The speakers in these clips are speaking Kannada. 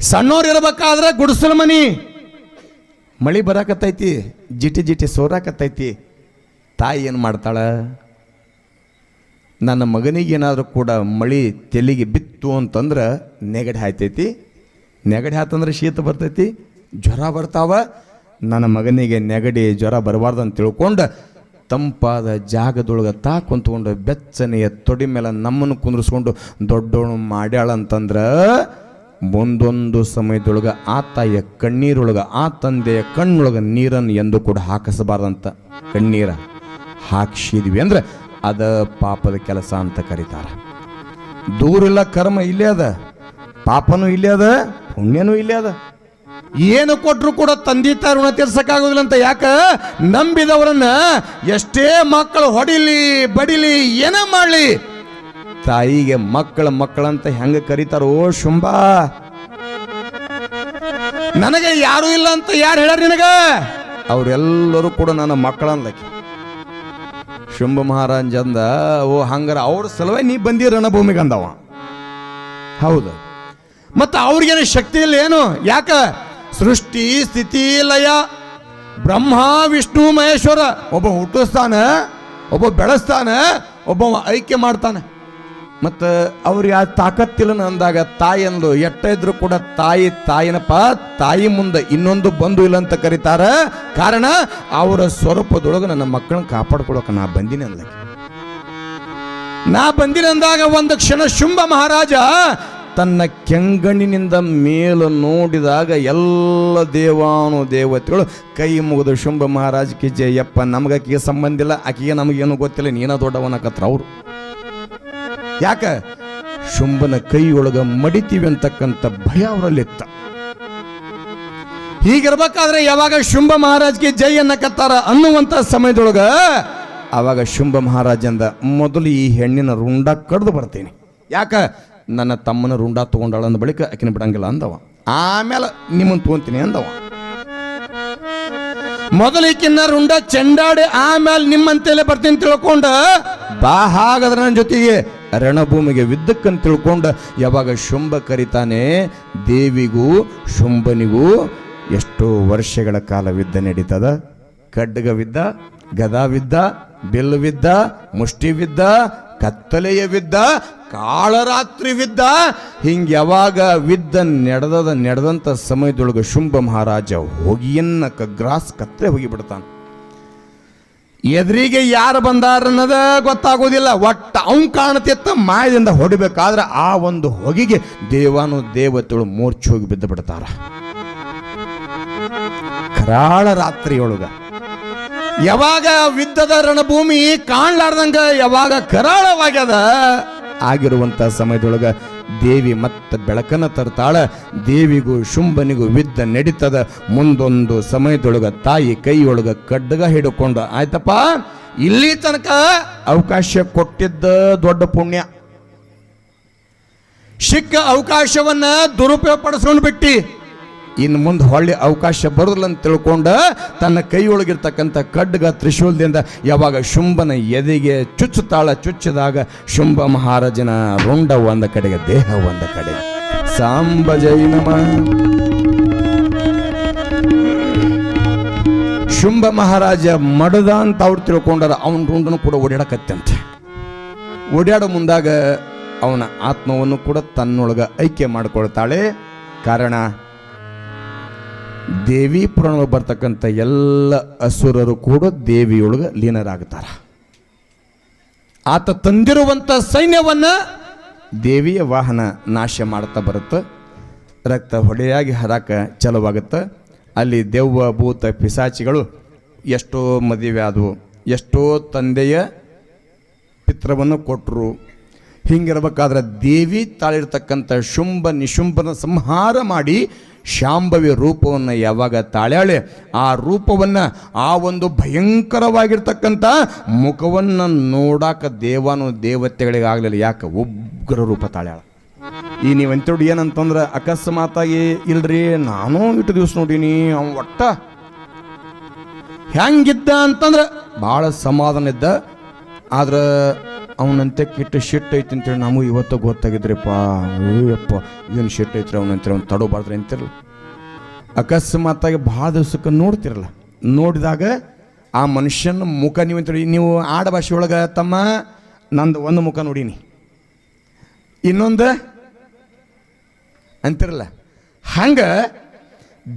ಸಣ್ಣವ್ರು ಇರ್ಬೇಕಾದ್ರೆ ಗುಡಿಸಲ ಮನಿ. ಮಳಿ ಬರಾಕತ್ತೈತಿ, ಜಿಟಿ ಜಿಟಿ ಸೋರಾಕತ್ತೈತಿ. ತಾಯಿ ಏನು ಮಾಡ್ತಾಳೆ? ನನ್ನ ಮಗನಿಗೇನಾದರೂ ಕೂಡ ಮಳಿ ತೆಲಿಗೆ ಬಿತ್ತು ಅಂತಂದ್ರೆ ನೆಗಡಿ ಹಾಯ್ತೈತಿ. ನೆಗಡಿ ಹಾತಂದ್ರೆ ಶೀತ ಬರ್ತೈತಿ, ಜ್ವರ ಬರ್ತಾವ. ನನ್ನ ಮಗನಿಗೆ ನೆಗಡಿ, ಜ್ವರ ಬರಬಾರ್ದು ಅಂತ ತಿಳ್ಕೊಂಡು ತಂಪಾದ ಜಾಗದೊಳಗೆ ತಾ ಕುಂತ್ಕೊಂಡು ಬೆಚ್ಚನೆಯ ತೊಡಿ ಮೇಲೆ ನಮ್ಮನ್ನು ಕುಂದ್ರಿಸ್ಕೊಂಡು ದೊಡ್ಡವನು ಮಾಡ್ಯಾಳ ಅಂತಂದ್ರೆ ಮುಂದೊಂದು ಸಮಯದೊಳಗೆ ಆ ತಾಯಿಯ ಕಣ್ಣೀರೊಳಗೆ, ಆ ತಂದೆಯ ಕಣ್ಣೊಳಗೆ ನೀರನ್ನು ಎಂದು ಕೂಡ ಹಾಕಿಸಬಾರ್ದಂತ ಕಣ್ಣೀರ ಹಾಕ್ಸಿದ್ವಿ ಅಂದ್ರೆ ಅದ ಪಾಪದ ಕೆಲಸ ಅಂತ ಕರೀತಾರ. ದೂರಿಲ್ಲ ಕರ್ಮ ಇಲ್ಲೇ ಅದ, ಪಾಪನೂ ಇಲ್ಲೇ ಅದ, ಪುಣ್ಯನೂ ಇಲ್ಲೇ ಅದ. ಏನು ಕೊಟ್ಟರು ಕೂಡ ತಂದೆ ತಾಯಿ ಋಣ ತೀರ್ಸಕ್ಕಾಗೋದಿಲ್ಲ ಅಂತ ಯಾಕ? ನಂಬಿದವರನ್ನ ಎಷ್ಟೇ ಮಕ್ಕಳು ಹೊಡಿಲಿ, ಬಡಿಲಿ, ಏನ ಮಾಡಲಿ ತಾಯಿಗೆ ಮಕ್ಕಳ ಮಕ್ಕಳಂತ ಹೆಂಗ ಕರೀತಾರೋ ಶುಂಭ. ನನಗೆ ಯಾರು ಇಲ್ಲ ಅಂತ ಯಾರು ಹೇಳ್ಯಾರ ನಿನಗ? ಅವರೆಲ್ಲರೂ ಕೂಡ ನನ್ನ ಮಕ್ಕಳನ್ಲಕ್ಕೆ ಶುಂಭ ಮಹಾರಾಜ್ ಅಂದ, ಓ ಹಂಗಾರ ಅವ್ರ ಸಲುವಾಗಿ ನೀ ಬಂದಿ ರಣಭೂಮಿಗೆ ಅಂದವ? ಹೌದು. ಮತ್ತು ಅವ್ರಿಗೇನು ಶಕ್ತಿ ಇಲ್ಲ ಏನು? ಯಾಕ? ಸೃಷ್ಟಿ, ಸ್ಥಿತಿ, ಲಯ, ಬ್ರಹ್ಮ, ವಿಷ್ಣು, ಮಹೇಶ್ವರ, ಒಬ್ಬ ಹುಟ್ಟಿಸ್ತಾನ, ಒಬ್ಬ ಬೆಳೆಸ್ತಾನ ಒಬ್ಬ ಐಕ್ಯ ಮಾಡ್ತಾನೆ. ಮತ್ತು ಅವ್ರಿಗೆ ಆ ತಾಕತ್ತಿಲ್ಲನ ಅಂದಾಗ ತಾಯಿ ಅಂದ್ಲು ಎಟ್ಟ ಇದ್ರು ಕೂಡ ತಾಯಿ ತಾಯಿನಪ್ಪ, ತಾಯಿ ಮುಂದೆ ಇನ್ನೊಂದು ಬಂಧು ಇಲ್ಲ ಅಂತ ಕರೀತಾರ. ಕಾರಣ ಅವರ ಸ್ವರೂಪದೊಳಗೆ ನನ್ನ ಮಕ್ಕಳನ್ನ ಕಾಪಾಡ್ಕೊಳಕ ನಾ ಬಂದಿನಿ ಅನ್ಲಕ್ಕೆ ನಾ ಬಂದಿನ ಅಂದಾಗ ಒಂದು ಕ್ಷಣ ಶುಂಭ ಮಹಾರಾಜ ತನ್ನ ಕೆಂಗಣ್ಣಿನಿಂದ ಮೇಲು ನೋಡಿದಾಗ ಎಲ್ಲ ದೇವಾನು ದೇವತೆಗಳು ಕೈ ಮುಗಿದು, ಶುಂಭ ಮಹಾರಾಜಕ್ಕೆ ಜಯಪ್ಪ, ನಮ್ಗೆ ಆಕಿಗೆ ಸಂಬಂಧ ಇಲ್ಲ, ಆಕಿಗೆ ನಮಗೇನು ಗೊತ್ತಿಲ್ಲ, ನೀನ ದೊಡ್ಡವನಕತ್ರ ಅವರು. ಯಾಕ? ಶುಂಭನ ಕೈಯೊಳಗ ಮಡಿತೀವಿ ಅಂತಕ್ಕಂಥ ಭಯ ಅವರಲ್ಲಿತ್ತ. ಹೀಗಿರ್ಬೇಕಾದ್ರೆ ಯಾವಾಗ ಶುಂಭ ಮಹಾರಾಜ್ಗೆ ಜೈ ಅನ್ನಕತ್ತಾರ ಅನ್ನುವಂತ ಸಮಯದೊಳಗ ಆವಾಗ ಶುಂಭ ಮಹಾರಾಜಂದ ಮೊದಲು ಈ ಹೆಣ್ಣಿನ ರುಂಡ ಕಡ್ದು ಬರ್ತೀನಿ. ಯಾಕ? ನನ್ನ ತಮ್ಮನ ರುಂಡ ತಗೊಂಡಾಳ ಅಂದ ಬಳಿಕ ಆಕಿನ ಬಿಡಂಗಿಲ್ಲ ಅಂದವ. ಆಮೇಲೆ ನಿಮ್ಮನ್ನು ತಗೊಂತೀನಿ ಅಂದವ. ಮೊದಲು ಈಕಿನ್ನ ರುಂಡ ಚೆಂಡಾಡಿ ಆಮೇಲೆ ನಿಮ್ಮಂತೆಲೆ ಬರ್ತೀನಿ ತಿಳ್ಕೊಂಡ, ಬಾ, ಹಾಗಾದ್ರೆ ನನ್ನ ಜೊತೆಗೆ ರಣಭೂಮಿಗೆ ವಿದ್ದಕ್ಕಂತ ತಿಳ್ಕೊಂಡು ಯಾವಾಗ ಶುಂಭ ಕರಿತಾನೆ, ದೇವಿಗೂ, ಶುಂಭನಿಗೂ ಎಷ್ಟೋ ವರ್ಷಗಳ ಕಾಲ ವಿದ್ದ ನಡೀತದ. ಖಡ್ಗವಿದ್ದ ಗದಾವಿದ್ದ ಬಿಲ್ಲುವಿದ್ದ ಮುಷ್ಟಿವಿದ್ದ ಕತ್ತಲೆಯ ವಿದ್ದ ಕಾಳರಾತ್ರಿ ವಿದ್ದ ಹಿಂಗೆ ಯಾವಾಗ ವಿದ್ದ ನಡೆದದ ನಡೆದಂಥ ಸಮಯದೊಳಗೆ ಶುಂಭ ಮಹಾರಾಜ ಹೋಗಿಯನ್ನ ಕಗ್ರಾಸ್ ಕತ್ತಲೆ ಹೋಗಿಬಿಡ್ತಾನೆ. ಎದುರಿಗೆ ಯಾರು ಬಂದಾರ ಅನ್ನೋದ ಗೊತ್ತಾಗೋದಿಲ್ಲ ಒಟ್ಟ ಅವನು ಕಾಣ್ತಿತ್ತ ಮಾಯದಿಂದ ಹೊಡಿಬೇಕಾದ್ರೆ ಆ ಒಂದು ಹೊಗೆಗೆ ದೇವಾನು ದೇವತೆಗಳು ಮೂರ್ಛೆ ಹೋಗಿ ಬಿದ್ದು ಬಿಡ್ತಾರ. ಕರಾಳ ರಾತ್ರಿಯೊಳಗ. ಯಾವಾಗ ವಿದ್ಯದ ರಣಭೂಮಿ ಕಾಣ್ಲಾರ್ದಂಗ ಯಾವಾಗ ಕರಾಳವಾಗ್ಯದ ಆಗಿರುವಂತ ಸಮಯದೊಳಗ ದೇವಿ ಮತ್ತೆ ಬೆಳಕನ ತರ್ತಾಳ. ದೇವಿಗೂ ಶುಂಭನಿಗೂ ವಿದ್ದ ನಡೀತದ. ಮುಂದೊಂದು ಸಮಯದೊಳಗ ತಾಯಿ ಕೈಯೊಳಗ ಕಡ್ಡಗ ಹಿಡ್ಕೊಂಡು. ಆಯ್ತಪ್ಪ? ಇಲ್ಲಿ ತನಕ ಅವಕಾಶ ಕೊಟ್ಟಿದ್ದ ದೊಡ್ಡ ಪುಣ್ಯ. ಸಿಕ್ಕ ಅವಕಾಶವನ್ನ ದುರುಪಯೋಗ ಪಡಿಸ್ಕೊಂಡು ಬಿಟ್ಟಿ. ಇನ್ನು ಮುಂದೆ ಹೊಳ್ಳಿ ಅವಕಾಶ ಬರೋದಿಲ್ಲ ಅಂತ ತಿಳ್ಕೊಂಡು ತನ್ನ ಕೈಯೊಳಗಿರ್ತಕ್ಕಂಥ ಖಡ್ಗ ತ್ರಿಶೂಲದಿಂದ ಯಾವಾಗ ಶುಂಭನ ಎದೆಗೆ ಚುಚ್ಚುತ್ತಾಳ ಚುಚ್ಚಿದಾಗ ಶುಂಭ ಮಹಾರಾಜನ ರುಂಡ ಒಂದ ಕಡೆಗೆ ದೇಹ ಒಂದ ಕಡೆ. ಸಾಂಬ ಜೈನಮ ಶುಂಭ ಮಹಾರಾಜ ಮಡದ ಅಂತ ಅವ್ರು ತಿಳ್ಕೊಂಡಾರ, ಅವನ ರುಂಡನು ಕೂಡ ಓಡಾಡಕತ್ತಂತೆ. ಓಡಾಡೋ ಮುಂದಾಗ ಅವನ ಆತ್ಮವನ್ನು ಕೂಡ ತನ್ನೊಳಗ ಐಕ್ಯ ಮಾಡಿಕೊಳ್ತಾಳೆ. ಕಾರಣ ದೇವಿ ಪುರಾಣ ಬರ್ತಕ್ಕಂಥ ಎಲ್ಲ ಅಸುರರು ಕೂಡ ದೇವಿಯೊಳಗೆ ಲೀನರಾಗ್ತಾರ. ಆತ ತಂದಿರುವಂಥ ಸೈನ್ಯವನ್ನ ದೇವಿಯ ವಾಹನ ನಾಶ ಮಾಡ್ತಾ ಬರುತ್ತೆ, ರಕ್ತ ಹೊಡೆಯಾಗಿ ಹರಾಕ ಚಲವಾಗುತ್ತೆ. ಅಲ್ಲಿ ದೆವ್ವ, ಭೂತ, ಪಿಸಾಚಿಗಳು ಎಷ್ಟೋ ಮದುವೆ ಆದವು, ಎಷ್ಟೋ ತಂದೆಯ ಪಿತ್ರವನ್ನು ಕೊಟ್ಟರು ಹಿಂಗಿರ್ಬೇಕಾದ್ರೆ ದೇವಿ ತಾಳಿರ್ತಕ್ಕಂಥ ಶುಂಭ ನಿಶುಂಭನ ಸಂಹಾರ ಮಾಡಿ ಶಾಂಭವಿ ರೂಪವನ್ನು ಯಾವಾಗ ತಾಳ್ಯಾಳೆ, ಆ ರೂಪವನ್ನು, ಆ ಒಂದು ಭಯಂಕರವಾಗಿರ್ತಕ್ಕಂಥ ಮುಖವನ್ನು ನೋಡಾಕ ದೇವಾನು ದೇವತೆಗಳಿಗಾಗಲಿಲ್ಲ, ಯಾಕೆ ಉಗ್ರ ರೂಪ ತಾಳ್ಯಾಳ. ಈ ನೀವು ಎಂತೋಡಿ ಏನಂತಂದ್ರೆ ಅಕಸ್ಮಾತಾಗಿ, ಇಲ್ರಿ, ನಾನು ಇಟ್ಟು ದಿವಸ ನೋಡೀನಿ, ಅವ ಒಟ್ಟ ಹೆಂಗಿದ್ದ ಅಂತಂದ್ರೆ ಭಾಳ ಸಮಾಧಾನ ಇದ್ದ. ಆದ್ರೆ ಅವನಂತೆ ಕಿಟ್ಟು ಶಿಟ್ ಐತಿ ಅಂತೇಳಿ ನಮಗೂ ಇವತ್ತು ಗೊತ್ತಾಗಿದ್ರಿಪ್ಪ. ಅಯ್ಯಪ್ಪ, ಏನು ಶಿಟ್ ಐತ್ರಿ ಅವನಂತೇಳಿ ಅವ್ನು ತಡೋಬಾರ್ದ್ರಿ ಅಂತಿರಲ್ಲ. ಅಕಸ್ಮಾತಾಗಿ ಭಾಳ ದಿವ್ಸಕ್ಕೆ ನೋಡ್ತಿರಲ್ಲ. ನೋಡಿದಾಗ ಆ ಮನುಷ್ಯನ ಮುಖ ನೀವು ಅಂತೇಳಿ, ನೀವು ಆಡ ಭಾಷೆ ಒಳಗೆ ತಮ್ಮ, ನಂದು ಒಂದು ಮುಖ ನೋಡೀನಿ. ಇನ್ನೊಂದು ಅಂತಿರಲ್ಲ. ಹಂಗೆ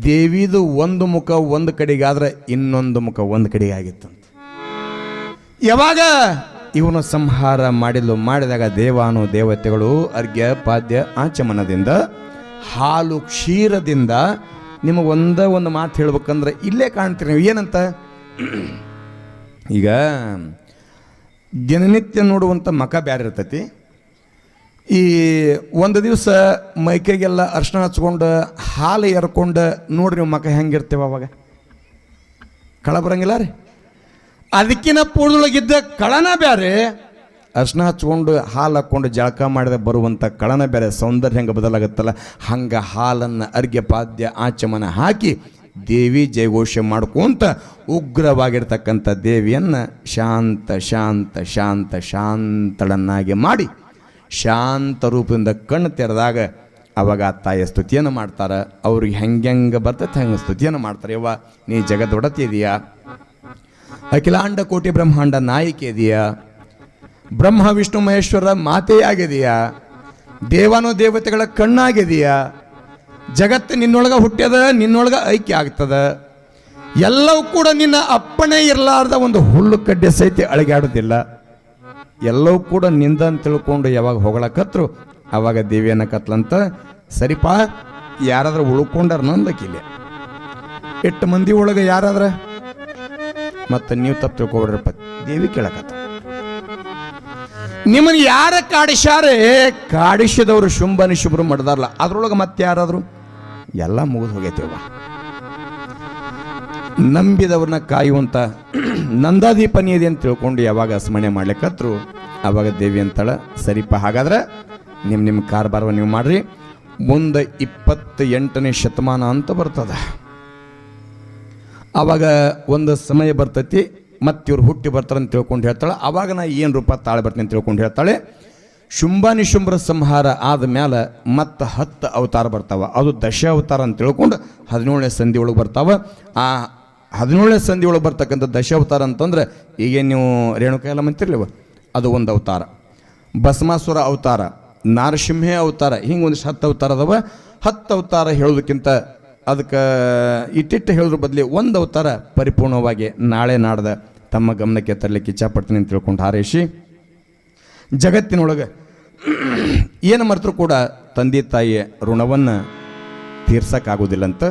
ದೇವಿದು ಒಂದು ಮುಖ ಒಂದು ಕಡೆಗಾದ್ರೆ ಇನ್ನೊಂದು ಮುಖ ಒಂದು ಕಡೆಗೆ ಆಗಿತ್ತಂತ. ಯಾವಾಗ? ಇವನು ಸಂಹಾರ ಮಾಡಲು, ಮಾಡಿದಾಗ ದೇವಾನು ದೇವತೆಗಳು ಅರ್ಘ್ಯ, ಪಾದ್ಯ, ಆಚಮನದಿಂದ, ಹಾಲು ಕ್ಷೀರದಿಂದ ನಿಮಗೆ ಒಂದೇ ಒಂದು ಮಾತು ಹೇಳ್ಬೇಕಂದ್ರೆ ಇಲ್ಲೇ ಕಾಣ್ತೀರಿ ನೀವು. ಏನಂತ? ಈಗ ದಿನನಿತ್ಯ ನೋಡುವಂಥ ಮಕ ಬ್ಯಾರೆ ಇರ್ತೈತಿ. ಈ ಒಂದು ದಿವಸ ಮೈಕೈಗೆಲ್ಲ ಅರ್ಶನ ಹಚ್ಕೊಂಡು, ಹಾಲು ಎರ್ಕೊಂಡು ನೋಡ್ರಿ ನೀವು ಮಕ ಹೆಂಗಿರ್ತೇವೆ ಅವಾಗ. ಕಳ ಬರಂಗಿಲ್ಲ ರೀ? ಅದಕ್ಕಿನ ಪೂರ್ದೊಳಗಿದ್ದ ಕಳನ ಬ್ಯಾರೆ. ಅರ್ಶನ ಹಚ್ಕೊಂಡು ಹಾಲು ಹಾಕ್ಕೊಂಡು ಜಳಕ ಮಾಡಿದ ಬರುವಂಥ ಕಳನ ಬೇರೆ ಸೌಂದರ್ಯ ಹೆಂಗೆ ಬದಲಾಗುತ್ತಲ್ಲ. ಹಂಗೆ ಹಾಲನ್ನು ಅರ್ಘ್ಯ ಪಾದ್ಯ ಆಚಮನ ಹಾಕಿ ದೇವಿ ಜಯಘೋಷ ಮಾಡ್ಕೊಂತ ಉಗ್ರವಾಗಿರ್ತಕ್ಕಂಥ ದೇವಿಯನ್ನು ಶಾಂತ ಶಾಂತ ಶಾಂತ, ಶಾಂತಳನ್ನಾಗಿ ಮಾಡಿ ಶಾಂತ ರೂಪದಿಂದ ಕಣ್ಣು ತೆರೆದಾಗ ಅವಾಗ ಆ ತಾಯಿಯ ಸ್ತುತಿಯನ್ನು ಮಾಡ್ತಾರೆ. ಅವ್ರಿಗೆ ಹೆಂಗೆ ಹೆಂಗೆ ಬರ್ತೈತೆ ಹೆಂಗೆ ಸ್ತುತಿಯನ್ನು ಮಾಡ್ತಾರೆ. ಯವ್ವ, ನೀ ಜಗದೊಡತಿ ಇದೆಯಾ? ಅಖಿಲಾಂಡ ಕೋಟಿ ಬ್ರಹ್ಮಾಂಡ ನಾಯಕಿ ಇದೆಯಾ. ಬ್ರಹ್ಮ, ವಿಷ್ಣು, ಮಹೇಶ್ವರ ಮಾತೆಯಾಗಿದೆಯಾ ದೇವಾನು ದೇವತೆಗಳ ಕಣ್ಣಾಗಿದೆಯಾ. ಜಗತ್ತು ನಿನ್ನೊಳಗೆ ಹುಟ್ಟ್ಯದ ನಿನ್ನೊಳಗೆ ಐಕ್ಯ ಆಗ್ತದ. ಎಲ್ಲವೂ ಕೂಡ ನಿನ್ನ ಅಪ್ಪಣೆ ಇರಲಾರ್ದ ಒಂದು ಹುಲ್ಲು ಕಡ್ಡೆ ಸಹಿತ ಅಳಗಾಡೋದಿಲ್ಲ. ಎಲ್ಲವೂ ಕೂಡ ನಿಂದ ಅಂತ ತಿಳ್ಕೊಂಡು ಯಾವಾಗ ಹೊಗಳಕತ್ರು, ಅವಾಗ ದೇವಿಯನ್ನ ಕತ್ಲಂತ, ಸರಿಪಾ, ಯಾರಾದ್ರೂ ಉಳ್ಕೊಂಡಾರ ನಂದಕ್ಕಿಲ್ಲ ಎಷ್ಟು ಮಂದಿ ಒಳಗೆ ಯಾರಾದ್ರ? ಮತ್ತೆ ನೀವು ತಪ್ಪು ತಿಳ್ಕೊಬಿಡ್ರಪ್ಪ ದೇವಿ ಕೇಳಕತ್ತ ನಿಮ್ಮನ್ನು ಯಾರ ಕಾಡಿಸ್ಯಾರೆ? ಕಾಡಿಸಿದವರು ಶುಂಭನ ಶುಭ್ರು ಮಾಡ್ದಾರಲ್ಲ ಅದ್ರೊಳಗೆ ಮತ್ತೆ ಯಾರಾದ್ರು? ಎಲ್ಲ ಮುಗಿದು ಹೋಗೈತೇವ ನಂಬಿದವ್ರನ್ನ ಕಾಯುವಂತ ನಂದಾದೀಪನಿ ಇದೆ ಅಂತ ತಿಳ್ಕೊಂಡು ಯಾವಾಗ ಸ್ಮರಣೆ ಮಾಡ್ಲಿಕ್ಕತ್ರು, ಅವಾಗ ದೇವಿ ಅಂತಳ ಸರಿಪ ಹಾಗಾದ್ರೆ ನಿಮ್ಮ ನಿಮ್ಮ ಕಾರ್ಬಾರವ ನೀವು ಮಾಡ್ರಿ. ಮುಂದೆ ಇಪ್ಪತ್ತ ಎಂಟನೇ ಶತಮಾನ ಅಂತ ಬರ್ತದ. ಅವಾಗ ಒಂದು ಸಮಯ ಬರ್ತೈತಿ ಮತ್ತೆ ಇವ್ರು ಹುಟ್ಟಿ ಬರ್ತಾರೆ ಅಂತ ತಿಳ್ಕೊಂಡು ಹೇಳ್ತಾಳೆ. ಆವಾಗ ನಾ ಏನು ರೂಪ ತಾಳೆ ಬರ್ತೀನಿ ಅಂತ ತಿಳ್ಕೊಂಡು ಹೇಳ್ತಾಳೆ. ಶುಂಭನಿಶುಂಭ್ರ ಸಂಹಾರ ಆದ ಮೇಲೆ ಮತ್ತೆ ಹತ್ತು ಅವತಾರ ಬರ್ತಾವ. ಅದು ದಶ ಅವತಾರ ಅಂತ ತಿಳ್ಕೊಂಡು ಹದಿನೇಳನೇ ಸಂಧಿ ಒಳಗೆ ಬರ್ತಾವ. ಆ ಹದಿನೇಳನೇ ಸಂಧಿ ಒಳಗೆ ಬರ್ತಕ್ಕಂಥ ದಶ ಅವತಾರ ಅಂತಂದ್ರೆ ಈಗೇನು ನೀವು ರೇಣುಕಾಯಲ್ಲ ಅಂತಿರ್ಲಿವ ಅದು ಒಂದು ಅವತಾರ. ಭಸ್ಮಾಸುರ ಅವತಾರ, ನಾರಸಿಂಹೆ ಅವತಾರ, ಹಿಂಗೆ ಒಂದಿಷ್ಟು ಹತ್ತು ಅವತಾರ ಅದಾವ. ಹತ್ತು ಅವತಾರ ಹೇಳೋದಕ್ಕಿಂತ ಅದಕ್ಕೆ ಇಟ್ಟಿಟ್ಟು ಹೇಳಿದ್ರ ಬದಲಿ ಒಂದು ಅವತಾರ ಪರಿಪೂರ್ಣವಾಗಿ ನಾಳೆ ನಾಡ್ದ ತಮ್ಮ ಗಮನಕ್ಕೆ ತರಲಿಕ್ಕೆ ಇಚ್ಛಪಡ್ತೀನಿ ಅಂತ ತಿಳ್ಕೊಂಡು ಹಾರೈಸಿ. ಜಗತ್ತಿನೊಳಗೆ ಏನು ಮರೆತರೂ ಕೂಡ ತಂದೆ ತಾಯಿಯ ಋಣವನ್ನು ತೀರ್ಸೋಕ್ಕಾಗೋದಿಲ್ಲಂತ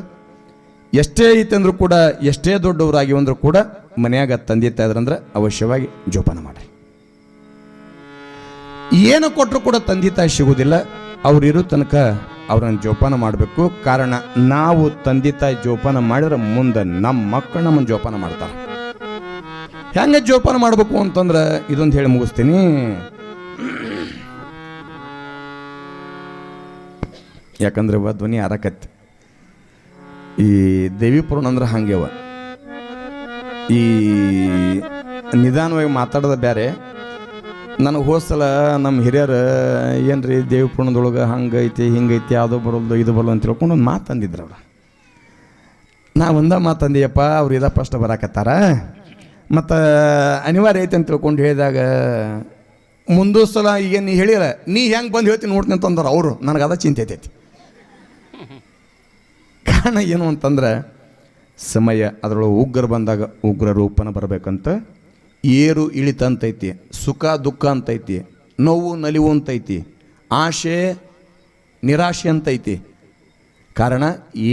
ಎಷ್ಟೇ ಐತಂದ್ರೂ ಕೂಡ, ಎಷ್ಟೇ ದೊಡ್ಡವರಾಗಿ ಅಂದ್ರೂ ಕೂಡ ಮನೆಯಾಗ ತಂದೆ ತಾಯಿದ್ರಂದ್ರೆ ಅವಶ್ಯವಾಗಿ ಜೋಪಾನ ಮಾಡಿ ಏನು ಕೊಟ್ಟರು ಕೂಡ ತಂದೆ ತಾಯಿ ಸಿಗೋದಿಲ್ಲ ಅವರಿರೋ ತನಕ ಅವ್ರನ್ನ ಜೋಪಾನ ಮಾಡಬೇಕು. ಕಾರಣ ನಾವು ತಂದೆ ತಾಯಿ ಜೋಪಾನ ಮಾಡಿದ್ರೆ ಮುಂದೆ ನಮ್ಮ ಮಕ್ಕಳು ನಮ್ಮನ್ನು ಜೋಪಾನ ಮಾಡ್ತಾರೆ. ಹೆಂಗೆ ಜೋಪಾನ ಮಾಡಬೇಕು ಅಂತಂದ್ರೆ ಇದೊಂದು ಹೇಳಿ ಮುಗಿಸ್ತೀನಿ. ಯಾಕಂದ್ರೆ ಇವ ಧ್ವನಿ ಅರಕತ್ತೆ ಈ ದೇವಿ ಪುರಾಣ ಅಂದ್ರೆ ಹಂಗೆವ ಈ ನಿಧಾನವಾಗಿ ಮಾತಾಡೋದ ಬೇರೆ. ನನಗೆ ಹೋದ್ಸಲ ನಮ್ಮ ಹಿರಿಯರ ಏನು ರೀ ದೇವಪುರ್ಣದೊಳಗೆ ಹಂಗೈತಿ, ಹಿಂಗೈತಿ ಅದು ಬರೋದು ಇದು ಬರೋದು ಅಂತ ತಿಳ್ಕೊಂಡು ಒಂದು ಮಾತು ಅಂದಿದ್ರು ಅವ್ರು. ನಾ ಒಂದ ಮಾತು ಅಂದಿಯಪ್ಪ, ಅವ್ರು ಇದ ಫಸ್ಟ್ ಬರಾಕತ್ತಾರ. ಮತ್ತು ಅನಿವಾರ್ಯ ಐತೆ ಅಂತ ತಿಳ್ಕೊಂಡು ಹೇಳಿದಾಗ, ಮುಂದೂ ಸಲ ಈಗ ನೀ ಹೇಳಿರ ನೀ ಹೆಂಗೆ ಬಂದು ಹೇಳ್ತೀನಿ ನೋಡ್ತೀನಿ ಅಂತಂದ್ರೆ ಅವರು. ನನಗೆ ಅದ ಚಿಂತೆ ಐತೈತಿ. ಕಾರಣ ಏನು ಅಂತಂದ್ರೆ, ಸಮಯ ಅದರೊಳಗೆ ಉಗ್ರ ಬಂದಾಗ ಉಗ್ರ ರೂಪನ ಬರಬೇಕಂತ ಏರು ಇಳಿತ ಅಂತೈತಿ ಸುಖ ದುಃಖ ಅಂತೈತಿ, ನೋವು ನಲಿವು ಅಂತೈತಿ, ಆಶೆ ನಿರಾಶೆ ಅಂತೈತಿ. ಕಾರಣ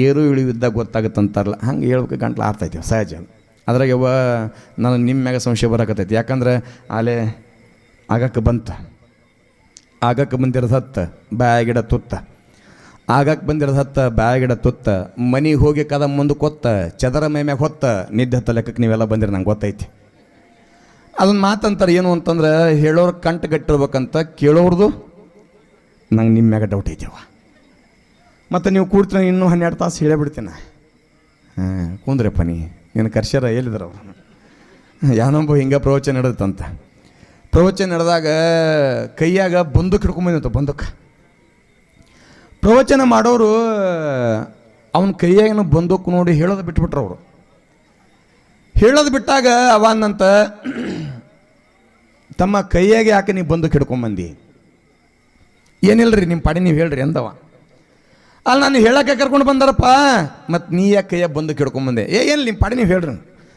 ಏರು ಇಳಿವಿದ್ದಾಗ ಗೊತ್ತಾಗುತ್ತಂತಾರಲ್ಲ, ಹಂಗೆ ಹೇಳ್ಬೇಕು ಗಂಟ್ಲು ಆರ್ತೈತಿ ಸಹಜ. ಅದ್ರಾಗ ಯಾವ ನಾನು ನಿಮ್ಮ ಮ್ಯಾಗ ಸಂಶಯ ಬರಕತ್ತೈತಿ. ಯಾಕಂದ್ರೆ ಆಲೆ ಆಗಕ್ಕೆ ಬಂತ, ಆಗಕ್ಕೆ ಬಂದಿರೋದು ಹತ್ತ, ಬ್ಯಾಗಿಡ ತುತ್ತ. ಆಗಕ್ಕೆ ಬಂದಿರೋದು ಹತ್ತ, ಬ್ಯಾಗಿಡ ತುತ್ತ. ಮನೆಗೆ ಹೋಗಿ ಕದ ಮುಂದೆ ಕೊತ್ತ, ಚದರ ಮೈ ಮ್ಯಾಗ ಹೊತ್ತ, ನಿದ್ದೆ ಹತ್ತ ಲೆಕ್ಕಕ್ಕೆ ನೀವೆಲ್ಲ ಬಂದಿರ, ನಂಗೆ ಗೊತ್ತೈತಿ. ಅದೊಂದು ಮಾತಂತಾರೆ ಏನು ಅಂತಂದ್ರೆ ಹೇಳೋರು ಕಂಟು ಗಟ್ಟಿರ್ಬೇಕಂತ ಕೇಳೋರ್ದು ನಂಗೆ ನಿಮ್ಮ ಮ್ಯಾಗ ಡೌಟ್ ಐತೆವ ಮತ್ತು ನೀವು ಕೂಡ್ತೀನಿ ಇನ್ನೂ ಹನ್ನೆರಡು ತಾಸು ಹೇಳೇ ಬಿಡ್ತೀನಿ. ಹಾಂ, ಕುಂದ್ರಪ್ಪ ನೀ. ನೀನು ಕರ್ಸ್ಯಾರ ಹೇಳಿದ್ರು ಯಾವನೊಬ್ಬ ಹಿಂಗೆ ಪ್ರವಚನ ನಡೆದಂತ ಪ್ರವಚನ ನಡೆದಾಗ ಕೈಯಾಗ ಬಂದೂಕ್ ಹಿಡ್ಕೊಂಬಂದಿತ್ತು ಬಂದೂಕ. ಪ್ರವಚನ ಮಾಡೋರು, ಅವನ ಕೈಯಾಗಿನ ಬಂದೂಕು ನೋಡಿ ಹೇಳೋದು ಬಿಟ್ಬಿಟ್ರು ಅವರು ಹೇಳೋದು ಬಿಟ್ಟಾಗ ಅವನಂತ ತಮ್ಮ ಕೈಯಾಗೆ ಯಾಕೆ ನೀವು ಬಂದು ಹಿಡ್ಕೊಂಬಂದಿ ಏನಿಲ್ಲರಿ ನಿಮ್ಮ ಪಾಡಿ ನೀವು ಹೇಳ್ರಿ ಅಂದವ ಅಲ್ಲಿ, ನಾನು ಹೇಳಕ್ಕೆ ಕರ್ಕೊಂಡು ಬಂದಾರಪ್ಪ ಮತ್ತು ನೀ ಯಾಕೆ ಕೈಯಾಗ ಬಂದು ಹಿಡ್ಕೊಂಬಂದೆ ಏ, ಏನು ನಿಮ್ಮ ಪಾಡಿ ನೀವು ಹೇಳ್ರಿ.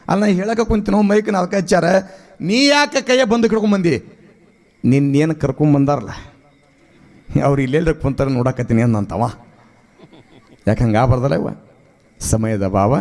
ಅಲ್ಲಿ ನಾನು ಹೇಳಕ್ಕೆ ಕುಂತಿನೋ, ಮೈಕ್ ನಾಲ್ಕು ಹಚ್ಚಾರ ನೀ ಯಾಕೆ ಕೈಯಾಗ ಬಂದು ಹಿಡ್ಕೊಂಬಂದಿ ನಿನ್ನೇನು ಕರ್ಕೊಂಬಂದಾರಲ್ಲ ಅವ್ರು ಇಲ್ಲೆಲ್ಲರ ಕುಂತಾರೆ ನೋಡಕತ್ತೀನಿ ಅಂದಂತವ. ಯಾಕೆ ಹಂಗೆ ಬರ್ದಲ್ಲ ಇವ? ಸಮಯದ ಭಾವ